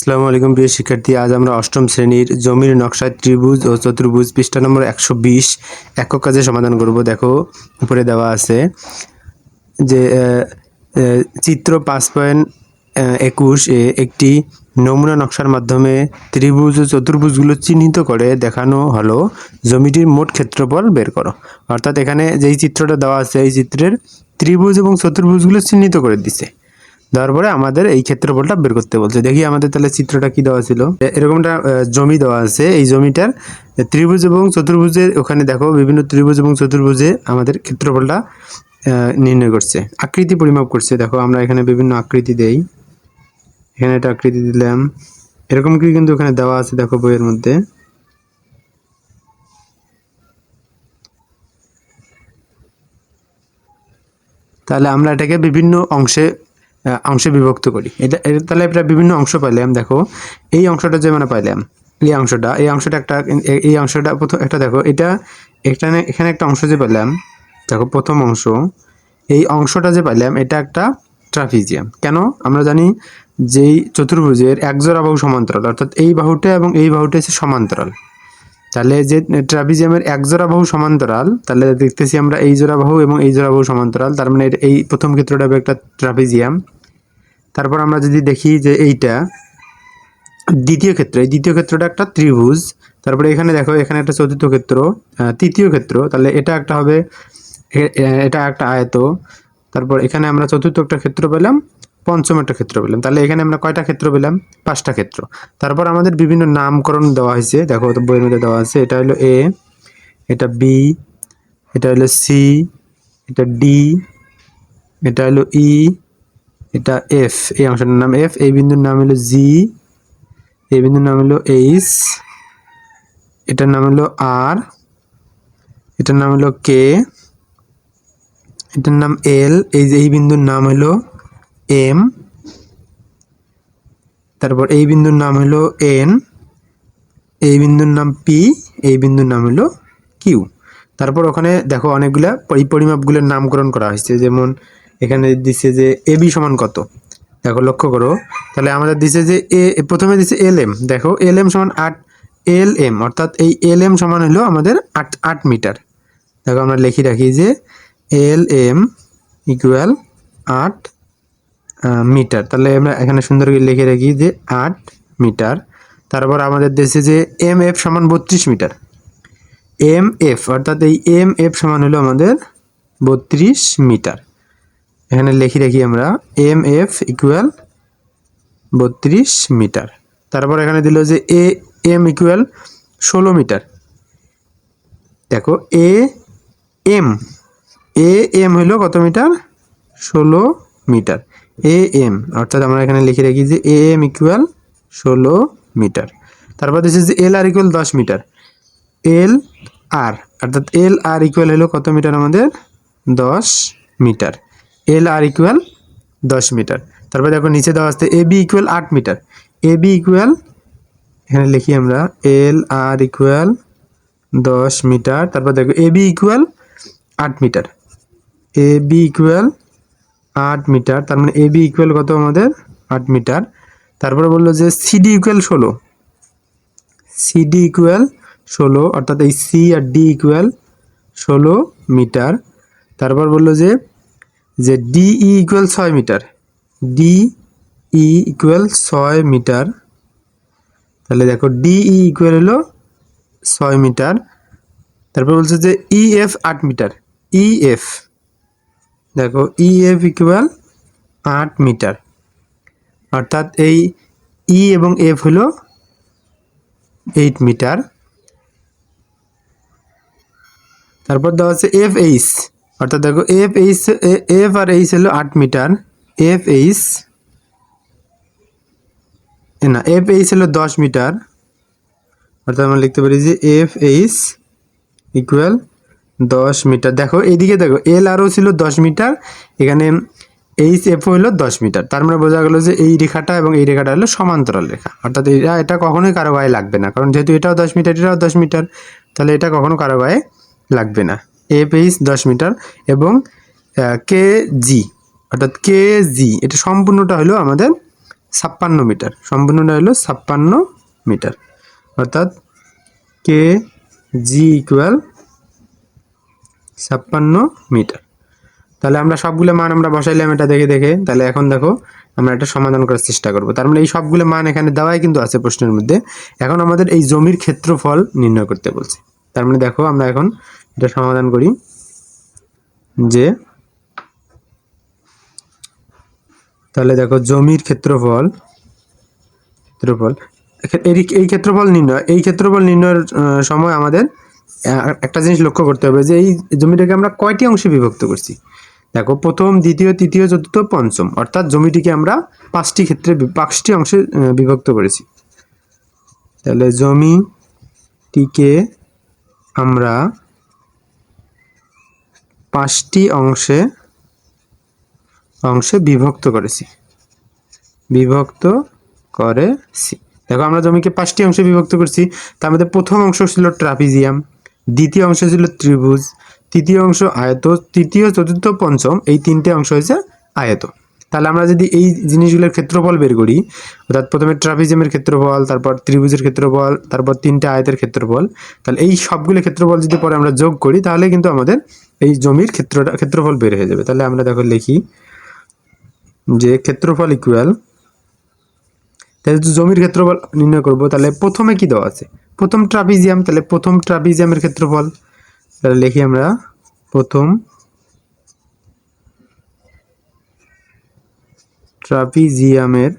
আসসালামু আলাইকুম প্রিয় শিক্ষার্থী, আজ আমরা অষ্টম শ্রেণির জমির নকশায় ত্রিভুজ ও চতুর্ভুজ পৃষ্ঠা নম্বর একশো বিশ একক কাজে সমাধান করব। দেখো, উপরে দেওয়া আছে যে চিত্র পাঁচ পয়েন্ট একুশ এ একটি নমুনা নকশার মাধ্যমে ত্রিভুজ ও চতুর্ভুজগুলো চিহ্নিত করে দেখানো হলো। জমিটির মোট ক্ষেত্রফল বের করো। অর্থাৎ এখানে যেই চিত্রটা দেওয়া আছে, এই চিত্রের ত্রিভুজ এবং চতুর্ভুজগুলো চিহ্নিত করে দিছে। দেওয়ার পরে আমাদের এই ক্ষেত্রফলটা বের করতে বলছে। দেখি আমাদের তাহলে চিত্রটা কি দেওয়া ছিল? এরকমটা জমি দেওয়া আছে। এই জমিটার ত্রিভুজ এবং চতুর্ভুজের ওখানে দেখো, বিভিন্ন ত্রিভুজ এবং চতুর্ভুজে আমাদের ক্ষেত্রফলটা নির্ণয় করছে। আকৃতি পরিমাপ করছে। দেখো, আমরা এখানে বিভিন্ন আকৃতি দেই। এখানে একটা আকৃতি দিলাম। এরকম কি কিন্তু ওখানে দেওয়া আছে দেখো বইয়ের মধ্যে। তাহলে আমরা এটাকে বিভিন্ন অংশে অংশে বিভক্ত করি। এটা তাহলে এটা বিভিন্ন অংশ পাইলাম, দেখো। এই অংশটা যে মানে পাইলাম, এই অংশটা এই অংশটা একটা, এই অংশটা প্রথম একটা দেখো, এটা এখানে এখানে একটা অংশ যে পাইলাম, দেখো প্রথম অংশ, এই অংশটা যে পাইলাম, এটা একটা ট্রাফিজিয়াম। কেন? আমরা জানি যেই চতুর্ভুজের একজোড়া বাহু সমান্তরাল, অর্থাৎ এই বাহুটা এবং এই বাহুটা হচ্ছে সমান্তরাল। তাহলে যে ট্রাপিজিয়ামের এক জোড়া বাহু সমান্তরাল, তাহলে দেখতেছি আমরা এই জোড়া বাহু এবং এই জোড়া বাহু সমান্তরাল, তার মানে এই প্রথম ক্ষেত্রটা হবে একটা ট্রাপিজিয়াম। তারপর আমরা যদি দেখি যে এইটা, দ্বিতীয় ক্ষেত্র, এই দ্বিতীয় ক্ষেত্রটা একটা ত্রিভুজ, তারপরে এখানে দেখো, এখানে একটা চতুর্থ ক্ষেত্র তৃতীয় ক্ষেত্র, তাহলে এটা একটা হবে এটা একটা আয়ত, তারপর এখানে আমরা চতুর্থ একটা ক্ষেত্র পেলাম পঞ্চম একটা ক্ষেত্র পেলাম। তাহলে এখানে আমরা কয়টা ক্ষেত্র পেলাম? পাঁচটা ক্ষেত্র। তারপর আমাদের বিভিন্ন নামকরণ দেওয়া হয়েছে। দেখো বইয়ের মধ্যে দেওয়া আছে, এটা হলো এ এটা বি এটা হলো সি এটা ডি এটা হলো ই এটা এফ এই অংশটার নাম এফ এই বিন্দুর নাম হলো জি এই বিন্দুর নাম হলো এইচ এটার নাম হলো আর এটার নাম হলো কে এটার নাম এল এই যে এই বিন্দুর নাম হলো এম তারপর এই বিন্দুর নাম হলো এন এই বিন্দুর নাম পি এই বিন্দুর নাম হলো কিউ তারপর ওখানে দেখো অনেকগুলা এই পরিমাপগুলোর নামকরণ করা হয়েছে। যেমন এখানে দিছে যে এ বি সমান কত? দেখো লক্ষ্য করো। তাহলে আমাদের দিছে যে এ প্রথমে দিছে এল এম দেখো এল এম সমান আট এল এম অর্থাৎ এই এল এম সমান হলো আমাদের আট আট মিটার। দেখো আমরা লিখে রাখি যে এল এম ইকুয়াল আট মিটার। তাহলে আমরা এখানে সুন্দর করে লিখে রাখি যে আট মিটার। তারপর আমাদের দেশে যে এম এফ সমান বত্রিশ মিটার। এম এফ অর্থাৎ এই এম এফ সমান হলো আমাদের বত্রিশ মিটার। এখানে লিখে রাখি আমরা এম এফ ইকুয়াল বত্রিশ মিটার। তারপর এখানে দিল যে এ, এম ইকুয়াল ষোলো মিটার। দেখো, এ, এম। এ, এম হলো কত মিটার? ষোলো মিটার। এ এম অর্থাৎ আমরা এখানে লিখে রাখি যে এ এম ইকুয়াল ষোলো মিটার। তারপর দিচ্ছে যে এল আর ইকুয়াল দশ মিটার। এল আর অর্থাৎ এল আর ইকুয়াল হলো কত মিটার আমাদের? দশ মিটার। এল আর ইকুয়াল দশ মিটার। তারপর দেখো নিচে দেওয়া আসতে এ বি ইকুয়াল আট মিটার। এ বি ইকুয়াল এখানে লিখি আমরা এল আর ইকুয়াল দশ মিটার। তারপর দেখো এ বি ইকুয়াল আট মিটার। এ বি ইকুয়াল আট মিটার, তার মানে এ বি ইকুয়াল কত আমাদের? আট মিটার। তারপরে বলল যে সিডি ইকুয়াল ষোলো। সিডি ইকুয়াল ষোলো, অর্থাৎ এই সি আর ডি ইকুয়াল ষোলো মিটার। তারপর বলল যে যে ডিই ইকুয়াল ছয় মিটার। ডি ই ইকুয়াল ছয় মিটার। তাহলে দেখো ডিই ইকুয়াল হলো ছয় মিটার। তারপর বলছে যে ই এফ আট মিটার। E F. দেখো ই এফ ইকুয়াল আট মিটার অর্থাৎ এই ই এবং এফ হলো এইট মিটার তারপর দেওয়া আছে এফ এইচ অর্থাৎ দেখো এফ এইচ এফ আর এইচ হলো আট মিটার এফ এইচ না এফ এইচ হলো দশ মিটার অর্থাৎ আমরা লিখতে পারি যে এফ এইচ ইকুয়াল দশ মিটার। দেখো এইদিকে দেখো এল আরও ছিল দশ মিটার, এখানে এইচ এফ হলো দশ মিটার। তার মানে বোঝা গেল যে এই রেখাটা এবং এই রেখাটা হলো সমান্তরাল রেখা। অর্থাৎ এটা এটা কখনোই কারও গায়ে লাগবে না, কারণ যেহেতু এটাও দশ মিটার, এটাও দশ মিটার, তাহলে এটা কখনো কারও গায়ে লাগবে না। এফ এইচ দশ মিটার এবং কে জি অর্থাৎ কে জি এটা সম্পূর্ণটা হলো আমাদের ছাপ্পান্ন মিটার, সম্পূর্ণটা হলো ছাপ্পান্ন মিটার। অর্থাৎ কে জি ইকুয়াল ছাপ্পান্ন মিটার। তাহলে আমরা সবগুলো মান আমরা বসাইলাম এটা দেখে দেখে। তাহলে এখন দেখো আমরা এটা সমাধান করার চেষ্টা করব। তার মানে এই সবগুলো মান এখানে দেওয়াই কিন্তু আছে প্রশ্নের মধ্যে। এখন আমাদের এই জমির ক্ষেত্রফল নির্ণয় করতে বলছে। তার মানে দেখো আমরা এখন এটা সমাধান করি যে, তাহলে দেখো জমির ক্ষেত্রফল ক্ষেত্রফল এই- ক্ষেত্রফল নির্ণয় এই ক্ষেত্রফল নির্ণয়ের সময় আমাদের একটা জিনিস লক্ষ্য করতে হবে যে এই জমিটাকে আমরা কয়টি অংশে বিভক্ত করছি? দেখো, প্রথম, দ্বিতীয়, তৃতীয়, চতুর্থ, পঞ্চম। অর্থাৎ জমিটিকে আমরা পাঁচটি ক্ষেত্রে পাঁচটি অংশে বিভক্ত করেছি। তাহলে জমিটিকে আমরা পাঁচটি অংশে অংশে বিভক্ত করেছি। বিভক্ত করেছি। দেখো, আমরা জমিকে পাঁচটি অংশে বিভক্ত করছি। তার মধ্যে প্রথম অংশ ছিল ট্রাপিজিয়াম। দ্বিতীয় অংশ ছিল ত্রিভুজ, তৃতীয় অংশ আয়ত, তৃতীয়, চতুর্থ, পঞ্চম, এই তিনটে অংশ হয়েছে আয়ত। তাহলে আমরা যদি এই জিনিসগুলোর ক্ষেত্রফল বের করি, অর্থাৎ প্রথমে ট্রাপিজিয়ামের ক্ষেত্রফল, তারপর ত্রিভুজের ক্ষেত্রফল, তারপর তিনটে আয়তের ক্ষেত্রফল, তাহলে এই সবগুলো ক্ষেত্রফল যদি পরে আমরা যোগ করি, তাহলে কিন্তু আমাদের এই জমির ক্ষেত্রটা, ক্ষেত্রফল বের হয়ে যাবে। তাহলে আমরা দেখো লিখি যে ক্ষেত্রফল ইকুয়াল তাহলে জমির ক্ষেত্রফল নির্ণয় করব। তাহলে প্রথমে কি দেওয়া আছে? প্রথম ট্রাপিজিয়াম, তাহলে প্রথম ট্রাপিজিয়ামের ক্ষেত্রফল। তাহলে লিখি আমরা, প্রথম ট্রাপিজিয়ামের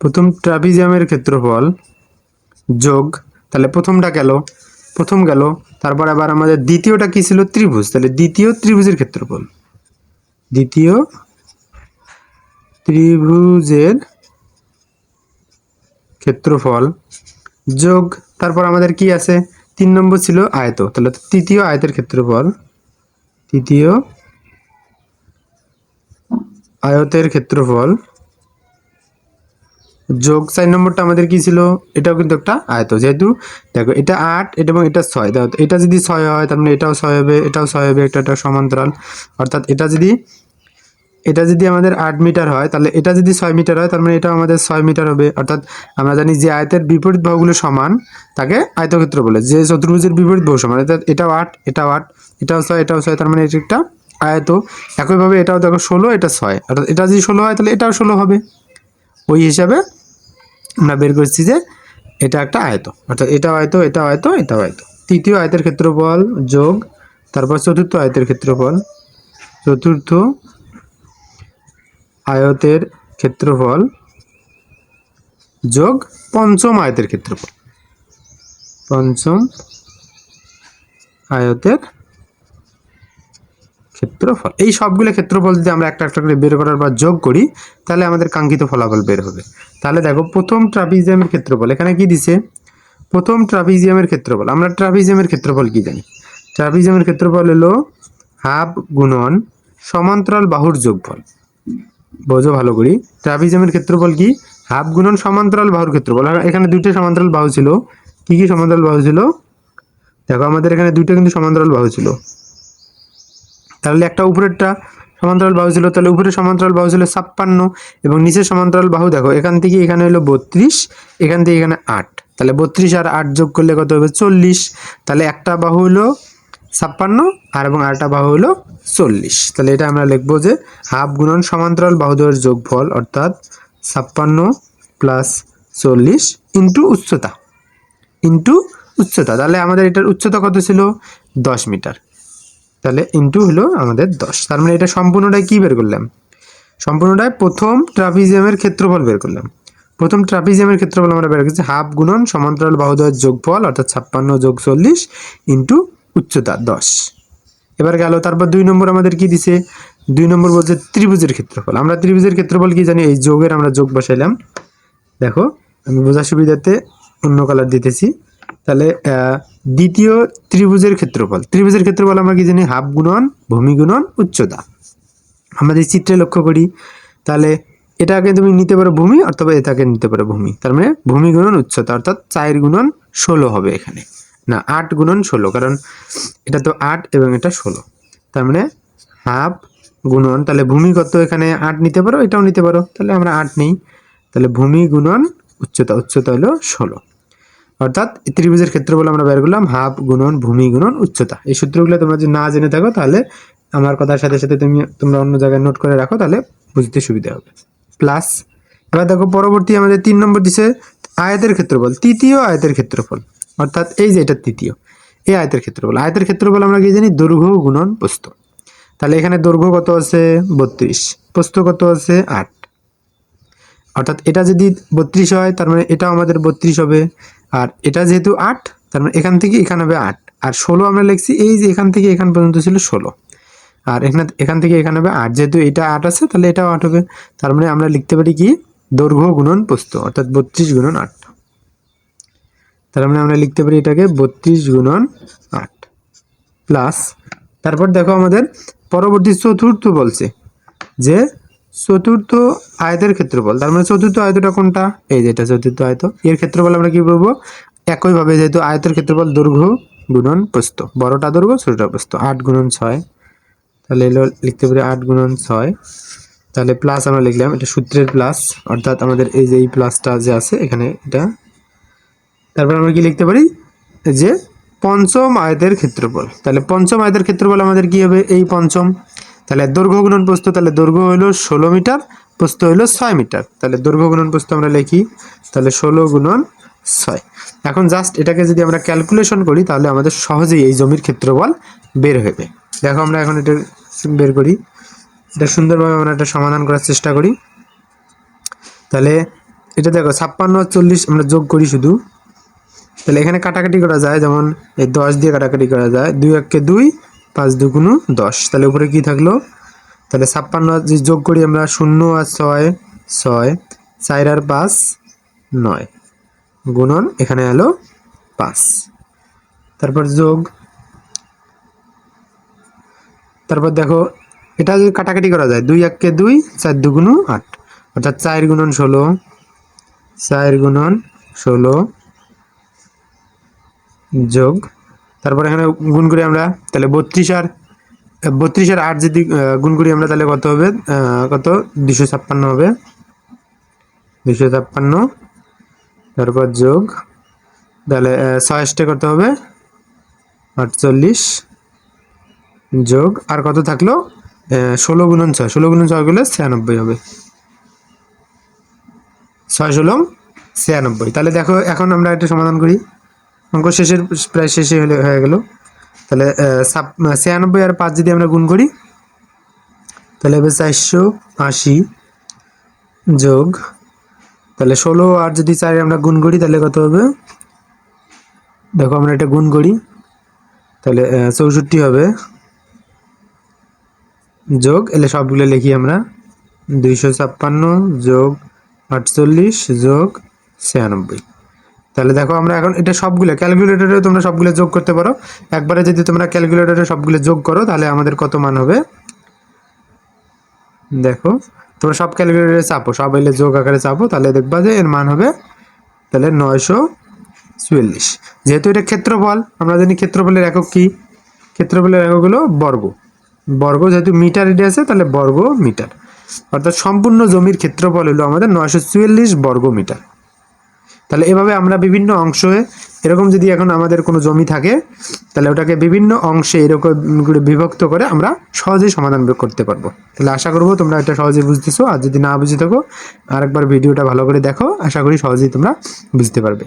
প্রথম ট্রাপিজিয়ামের ক্ষেত্রফল যোগ, তাহলে প্রথমটা গেল, প্রথম গেল, তারপর আবার আমাদের দ্বিতীয়টা কি ছিল? ত্রিভুজ, তাহলে দ্বিতীয় ত্রিভুজের ক্ষেত্রফল। দ্বিতীয় ত্রিভুজের ক্ষেত্রফল যোগ, তারপর আমাদের কি আছে? তিন নম্বর ছিল আয়ত। তাহলে তৃতীয় আয়তের ক্ষেত্রফল, তৃতীয় আয়তের ক্ষেত্রফল যোগ, চার নম্বরটা আমাদের কি ছিল? এটাও কিন্তু একটা আয়ত। যেহেতু দেখো, এটা আট এটা এবং এটা ছয়। এটা যদি ছয় হয়, তার মানে এটাও ছয় হবে, এটাও ছয় হবে এটা সমান্তরাল। অর্থাৎ এটা যদি এটা যদি আমাদের আট মিটার হয়, তাহলে এটা যদি ছয় মিটার হয়, তার মানে এটা আমাদের ছয় মিটার হবে। অর্থাৎ আমরা জানি যে আয়তের বিপরীত বাহুগুলো সমান, তাকে আয়তক্ষেত্র বলে। যে চতুর্ভুজের বিপরীত বাহু সমান, অর্থাৎ এটাও আট এটাও আট, এটাও ছয় এটাও ছয়, তার মানে এটা একটা আয়ত। একইভাবে এটাও দেখো ষোলো, এটা ছয়। অর্থাৎ এটা যদি ষোলো হয়, তাহলে এটাও ষোলো হবে। ওই হিসাবে আমরা বের করছি যে এটা একটা আয়ত। অর্থাৎ এটা আয়ত এটা আয়ত এটা আয়ত। তৃতীয় আয়তের ক্ষেত্রফল যোগ, তারপর চতুর্থ আয়তের ক্ষেত্রফল। চতুর্থ আয়তের ক্ষেত্রফল যোগ পঞ্চম আয়তের ক্ষেত্রফল। পঞ্চম আয়তের ক্ষেত্রফল। এই সবগুলো ক্ষেত্রফল যদি আমরা একটা একটা করে বের করার পর যোগ করি, তাহলে আমাদের কাঙ্ক্ষিত ফলাফল বের হবে। তাহলে দেখো, প্রথম ট্রাপিজিয়ামের ক্ষেত্রফল, এখানে কি দিছে? প্রথম ট্রাপিজিয়ামের ক্ষেত্রফল। আমরা ট্রাপিজিয়ামের ক্ষেত্রফল কি জানি? ট্রাপিজিয়ামের ক্ষেত্রফল হলো হাফ গুণন সমান্তরাল বাহুর যোগফল। বোঝো ভালো করি। ট্রাপিজিয়ামের ক্ষেত্রফল কি? হাফ গুণন সমান্তরাল বাহুর ক্ষেত্রফল। এখানে দুইটা সমান্তরাল বাহু ছিল। কি কি সমান্তরাল বাহু ছিল? দেখো, আমাদের এখানে দুইটা কিন্তু সমান্তরাল বাহু ছিল। তাহলে একটা উপরেরটা সমান্তরাল বাহু ছিল, তাহলে উপরের সমান্তরাল বাহু ছিল ছাপ্পান্ন এবং নিচের সমান্তরাল বাহু দেখো, এখান থেকে এখানে হলো বত্রিশ, এখান থেকে এখানে আট। তাহলে বত্রিশ আর আট যোগ করলে কত হবে? চল্লিশ। তাহলে একটা বাহু হলো ছাপ্পান্ন, আর এবং আরেকটা বাহু হলো চল্লিশ। তাহলে এটা আমরা লিখব যে হাফ গুণন সমান্তরাল বাহুদ্বয়ের যোগফল অর্থাৎ ছাপ্পান্ন প্লাস চল্লিশ ইন্টু উচ্চতা ইন্টু উচ্চতা। তাহলে আমাদের এটার উচ্চতা কত ছিল? দশ মিটার। তাহলে ইন্টু হলো আমাদের দশ। তার মানে এটা সম্পূর্ণটাই কি বের করলাম? সম্পূর্ণটাই প্রথম ট্রাপিজিয়ামের ক্ষেত্রফল বের করলাম। প্রথম ট্রাপিজিয়ামের ক্ষেত্রফল আমরা বের করছি হাফ গুণন সমান্তরাল বাহুদ্বয়ের যোগফল অর্থাৎ ছাপ্পান্ন যোগ চল্লিশ ইন্টু উচ্চতা দশ। এবার গেল, তারপর দুই নম্বর আমাদের কি দিছে? দুই নম্বর বলছে ত্রিভুজের ক্ষেত্রফল। আমরা ত্রিভুজের ক্ষেত্রফল কি জানি? এই যোগের আমরা যোগ বসাইলাম। দেখো, আমি বোঝার সুবিধাতে অন্য কালার দিতেছি। তাহলে দ্বিতীয় ত্রিভুজের ক্ষেত্রফল। ত্রিভুজের ক্ষেত্রফল আমরা কি জানি? হাফ গুণন, ভূমি গুণন, উচ্চতা। আমাদের চিত্রে লক্ষ্য করি, তাহলে এটাকে তুমি নিতে পারো ভূমি, অথবা এটাকে নিতে পারো ভূমি। তার মানে ভূমি গুণন, উচ্চতা, অর্থাৎ চায়ের গুণন ষোলো হবে এখানে। না, আট গুণন ষোলো, কারণ এটা তো আট এবং এটা ষোলো। তার মানে হাফ গুণন, তাহলে ভূমিগত এখানে আট নিতে পারো? এটাও নিতে পারো। তাহলে আমরা আট নেই। তাহলে ভূমি গুণন উচ্চতা উচ্চতা হলো ষোলো। অর্থাৎ ত্রিভুজের ক্ষেত্রফল আমরা বের করলাম, হাফ গুণন, ভূমি গুণন, উচ্চতা। এই সূত্রগুলো তোমরা যদি না জেনে থাকো, তাহলে আমার কথার সাথে সাথে তুমি, তোমরা অন্য জায়গায় নোট করে রাখো, তাহলে বুঝতে সুবিধা হবে। প্লাস এবার দেখো পরবর্তী আমাদের তিন নম্বর দিছে আয়তের ক্ষেত্রফল, তৃতীয় আয়তের ক্ষেত্রফল। অর্থাৎ এই যে এটা তৃতীয়, এই আয়তের ক্ষেত্রফল। আয়তের ক্ষেত্রফল আমরা কি জানি? দৈর্ঘ্য গুণন প্রস্থ তাহলে এখানে দৈর্ঘ্য কত আছে? বত্রিশ। প্রস্থ কত আছে? আট। অর্থাৎ এটা যদি বত্রিশ হয়, তার মানে এটাও আমাদের বত্রিশ হবে। আর এটা যেহেতু আট, তার মানে এখান থেকে এখানে হবে আট। আর ষোলো আমরা লিখছি, এই যে এখান থেকে এখান পর্যন্ত ছিল ষোলো। আর এখানে, এখান থেকে এখানে হবে আট। যেহেতু এটা আট আছে, তাহলে এটাও আট হবে। তার মানে আমরা লিখতে পারি কি? দৈর্ঘ্য গুণন প্রস্থ অর্থাৎ বত্রিশ গুণন আট। তার মানে আমরা লিখতে পারি এটাকে বত্রিশ গুণন আট প্লাস তারপর দেখো আমাদের পরবর্তী চতুর্থ বলছে যে চতুর্থ আয়তের ক্ষেত্রফল, তার মানে চতুর্থ আয়তটা কোনটা? এই যেটা চতুর্থ আয়ত। এর ক্ষেত্রফল আমরা কি বলব? একইভাবে যেহেতু আয়তের ক্ষেত্রফল দৈর্ঘ্য গুণন প্রস্থ, বড়টা দৈর্ঘ্য, ছোটটা প্রস্থ, আট গুণন ছয়। তাহলে এলো লিখতে পারি আট গুণন ছয়। তাহলে প্লাস আমরা লিখলাম, এটা সূত্রের প্লাস অর্থাৎ আমাদের এই যে এই প্লাসটা যে আছে, এখানে এটা তারপর আমরা কি লিখতে পারি? যে পঞ্চম আয়তের ক্ষেত্রফল। তাহলে পঞ্চম আয়তের ক্ষেত্রফল আমাদের কি হবে? এই পঞ্চম। তাহলে দৈর্ঘ্য গুণন প্রস্থ, তাহলে দৈর্ঘ্য হলো ষোলো মিটার, প্রস্থ হলো ছয় মিটার। তাহলে দৈর্ঘ্য গুণন প্রস্থ আমরা লিখি, তাহলে ষোলো গুণন ছয়। এখন জাস্ট এটাকে যদি আমরা ক্যালকুলেশন করি, তাহলে আমাদের সহজেই এই জমির ক্ষেত্রফল বের হবে দেখো আমরা এখন এটা বের করি। এটা সুন্দরভাবে আমরা এটা সমাধান করার চেষ্টা করি। তাহলে এটা দেখো, ছাপ্পান্ন, চল্লিশ আমরা যোগ করি শুধু। তাহলে এখানে কাটাকাটি করা যায়, যেমন এই দশ দিয়ে কাটাকাটি করা যায়, দুই এককে দুই, পাঁচ দুগুণ দশ। তাহলে উপরে কি থাকল? তাহলে ছাপ্পান্ন যোগ করি আমরা শূন্য আর ছয় ছয়, চার আর পাঁচ, নয়। গুণন এখানে এলো পাঁচ। তারপর যোগ। তারপর দেখো, এটা যদি কাটাকাটি করা যায়, দুই এককে দুই, চার দুগুণ আট। অর্থাৎ চার গুণন ষোলো, চার গুণন ষোলো যোগ। তারপর এখানে গুণ করি আমরা, তাহলে বত্রিশ আর বত্রিশ আর আট যদি গুণ করি আমরা, তাহলে কত হবে? কত? দুশো ছাপ্পান্ন হবে। দুশো ছাপ্পান্ন। তারপর যোগ। তাহলে ছয়াশটা কত হবে? আটচল্লিশ। যোগ। আর কত থাকল? ষোলো গুণন ছয়। ষোলো গুণন ছয় করলে ছিয়ানব্বই হবে। ছয় ষোলো, ছিয়ানব্বই। তাহলে দেখো, এখন আমরা এটা সমাধান করি। অঙ্ক শেষের প্রায় শেষে হলে হয়ে গেল। তাহলে ছিয়ানব্বই আর পাঁচ যদি আমরা গুণ করি, তাহলে হবে চারশো আশি যোগ। তাহলে ষোলো আর যদি চারে আমরা গুণ করি, তাহলে কত হবে? দেখো, আমরা এটা গুণ করি। তাহলে চৌষট্টি হবে। যোগ, এলে সবগুলো লিখি আমরা। দুইশো ছাপ্পান্ন যোগ আটচল্লিশ যোগ ছিয়ানব্বই। তাহলে দেখো আমরা এখন এটা সবগুলো ক্যালকুলেটরে তোমরা সবগুলো যোগ করতে পারো। একবারে যদি তোমরা ক্যালকুলেটরে সবগুলো যোগ করো, তাহলে আমাদের কত মান হবে? দেখো, তোমরা সব ক্যালকুলেটরে চাপো, সব এলে যোগ আকারে চাপো, তাহলে দেখবা যে এর মান হবে তাহলে নয়শো চুয়াল্লিশ। যেহেতু এটা ক্ষেত্রফল, আমরা জানি ক্ষেত্রফলের একক কি? ক্ষেত্রফলের একক হলো বর্গ। বর্গ যেহেতু মিটার এটা আছে, তাহলে বর্গ মিটার। অর্থাৎ সম্পূর্ণ জমির ক্ষেত্রফল হলো আমাদের নয়শো চুয়াল্লিশ বর্গ মিটার। তাহলে এভাবে আমরা বিভিন্ন অংশে, এরকম যদি এখন আমাদের কোনো জমি থাকে, তাহলে ওটাকে বিভিন্ন অংশে এরকম করে বিভক্ত করে আমরা সহজেই সমাধান করতে পারব। তাহলে আশা করব তোমরা এটা সহজে বুঝতেছো। আর যদি না বুঝে থাকো, আরেকবার ভিডিওটা ভালো করে দেখো। আশা করি সহজেই তোমরা বুঝতে পারবে।